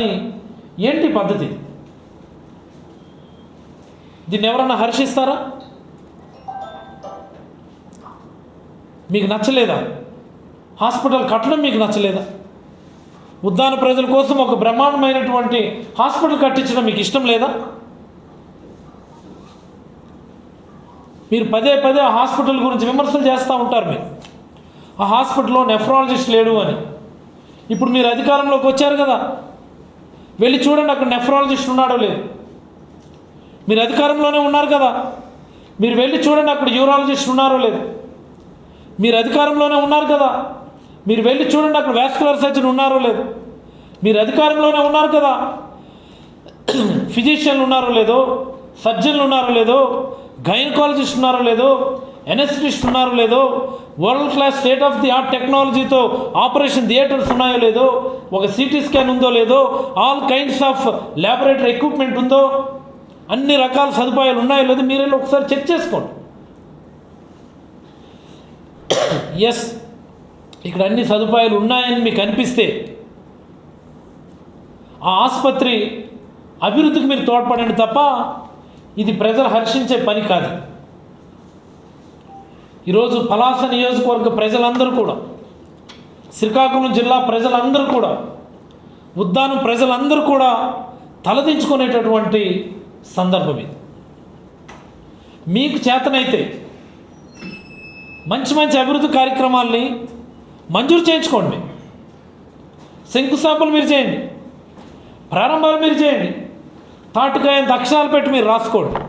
ఏంటి పద్ధతి? దీన్ని ఎవరన్నా హర్షిస్తారా? మీకు నచ్చలేదా? హాస్పిటల్ కట్టడం మీకు నచ్చలేదా? ఉద్దాన ప్రజల కోసం ఒక బ్రహ్మాండమైనటువంటి హాస్పిటల్ కట్టించడం మీకు ఇష్టం లేదా? మీరు పదే పదే ఆ హాస్పిటల్ గురించి విమర్శలు చేస్తూ ఉంటారు మీరు. ఆ హాస్పిటల్లో నెఫ్రాలజిస్ట్ లేడు అని. ఇప్పుడు మీరు అధికారంలోకి వచ్చారు కదా. వెళ్ళి చూడండి అక్కడ నెఫ్రాలజిస్ట్ ఉన్నాడో లేదు. మీరు అధికారంలోనే ఉన్నారు కదా. మీరు వెళ్ళి చూడండి అక్కడ యూరాలజిస్ట్ ఉన్నారో లేదు. మీరు అధికారంలోనే ఉన్నారు కదా. మీరు వెళ్ళి చూడండి అక్కడ వాస్కులర్ సర్జన్ ఉన్నారో లేదు. మీరు అధికారంలోనే ఉన్నారు కదా. ఫిజిషియన్లు ఉన్నారో లేదో సర్జన్లు ఉన్నారో లేదో గైనకాలజిస్ట్ ఉన్నారో లేదో ఎనెస్థిస్ట్ ఉన్నారో లేదో world class state of the art టెక్నాలజీతో ఆపరేషన్ థియేటర్స్ ఉన్నాయో లేదో ఒక సిటీ స్కాన్ ఉందో లేదో all kinds of laboratory equipment ఉందో అన్ని రకాల సదుపాయాలు ఉన్నాయో లేదో మీరు వెళ్ళి ఒకసారి చెక్ చేసుకోండి. ఎస్ ఇక్కడ అన్ని సదుపాయాలు ఉన్నాయని మీకు అనిపిస్తే ఆ ఆసుపత్రి అభివృద్ధికి మీరు తోడ్పడండి తప్ప ఇది ప్రజలు హర్షించే పని కాదు. ఈరోజు పలాస నియోజకవర్గ ప్రజలందరూ కూడా శ్రీకాకుళం జిల్లా ప్రజలందరూ కూడా ఉద్దానం ప్రజలందరూ కూడా తలదించుకునేటటువంటి సందర్భం ఇది. మీకు చేతనైతే మంచి మంచి అభివృద్ధి కార్యక్రమాల్ని మంజూరు చేయించుకోండి. శంకుస్థాపనలు మీరు చేయండి. ప్రారంభాలు మీరు చేయండి. తాటుకాయంత అక్షరాలు పెట్టి మీరు రాసుకోండి.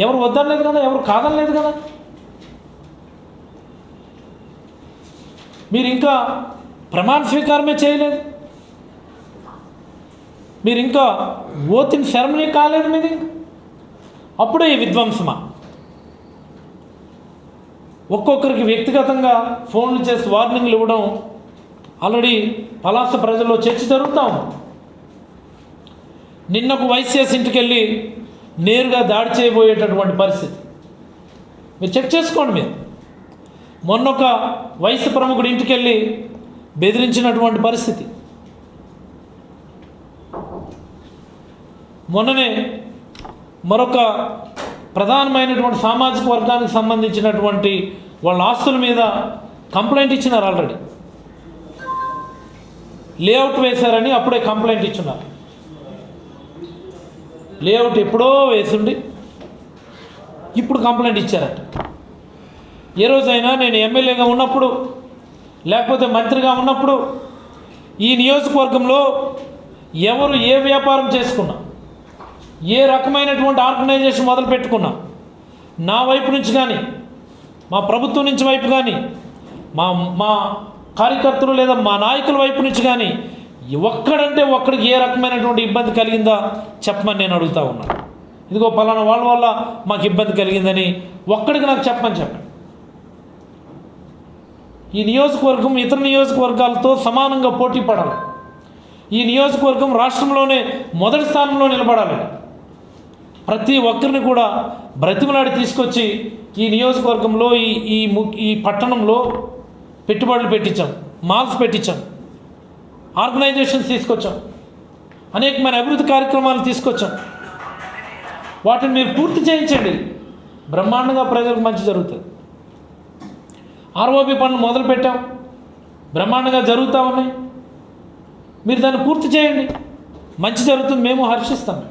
ఎవరు వద్దనలేదు కదా ఎవరు కాదనలేదు కదా? మీరు ఇంకా ప్రమాణ స్వీకారమే చేయలేదు? మీరు ఇంకా ఓతిని శరమణి కాలేదు మీది? అప్పుడే ఈ విధ్వంసమా? ఒక్కొక్కరికి వ్యక్తిగతంగా ఫోన్లు చేసి వార్నింగ్లు ఇవ్వడం ఆల్రెడీ పలాస ప్రజల్లో చర్చ జరుగుతాం నిన్న నిన్నకు వైసీఎస్ ఇంటికి వెళ్ళి నేరుగా దాడి చేయబోయేటటువంటి పరిస్థితి. మీరు చెక్ చేసుకోండి మీరు. మొన్న ఒక వయసు ప్రముఖుడి ఇంటికి వెళ్ళి బెదిరించినటువంటి పరిస్థితి. మొన్ననే మరొక ప్రధానమైనటువంటి సామాజిక వర్గానికి సంబంధించినటువంటి వాళ్ళ ఆస్తుల మీద కంప్లైంట్ ఇచ్చినారు ఆల్రెడీ. లేఅవుట్ వేశారని అప్పుడే కంప్లైంట్ ఇచ్చున్నారు. లేఅవుట్ ఎప్పుడో వేసిండి. ఇప్పుడు కంప్లైంట్ ఇచ్చారట. ఏ రోజైనా నేను ఎమ్మెల్యేగా ఉన్నప్పుడు లేకపోతే మంత్రిగా ఉన్నప్పుడు ఈ నియోజకవర్గంలో ఎవరు ఏ వ్యాపారం చేసుకున్నా ఏ రకమైనటువంటి ఆర్గనైజేషన్ మొదలు పెట్టుకున్నా నా వైపు నుంచి కానీ మా ప్రభుత్వం నుంచి వైపు కానీ మా మా కార్యకర్తలు లేదా మా నాయకుల వైపు నుంచి కానీ ఒక్కడంటే ఒక్కడికి ఏ రకమైనటువంటి ఇబ్బంది కలిగిందా చెప్పమని నేను అడుగుతా ఉన్నాను ఇదిగో పలానా వాళ్ళ వల్ల మాకు ఇబ్బంది కలిగిందని ఒక్కడికి నాకు చెప్పమని చెప్పండి. ఈ నియోజకవర్గం ఇతర నియోజకవర్గాలతో సమానంగా పోటీ పడాలి. ఈ నియోజకవర్గం రాష్ట్రంలోనే మొదటి స్థానంలో నిలబడాలి. ప్రతి ఒక్కరిని కూడా బ్రతిమలాడి తీసుకొచ్చి ఈ నియోజకవర్గంలో ఈ ఈ ము- ఈ పట్టణంలో పెట్టుబడులు పెట్టించాం మాల్స్ పెట్టించాం ఆర్గనైజేషన్స్ తీసుకొచ్చాం అనేకమైన అభివృద్ధి కార్యక్రమాలు తీసుకొచ్చాం. వాటిని మీరు పూర్తి చేయించండి. బ్రహ్మాండంగా ప్రజలకు మంచి జరుగుతుంది. ఆర్ఓబి పనులు మొదలుపెట్టాం. బ్రహ్మాండంగా జరుగుతూ ఉన్నాయి. మీరు దాన్ని పూర్తి చేయండి. మంచి జరుగుతుంది. మేము హర్షిస్తాం.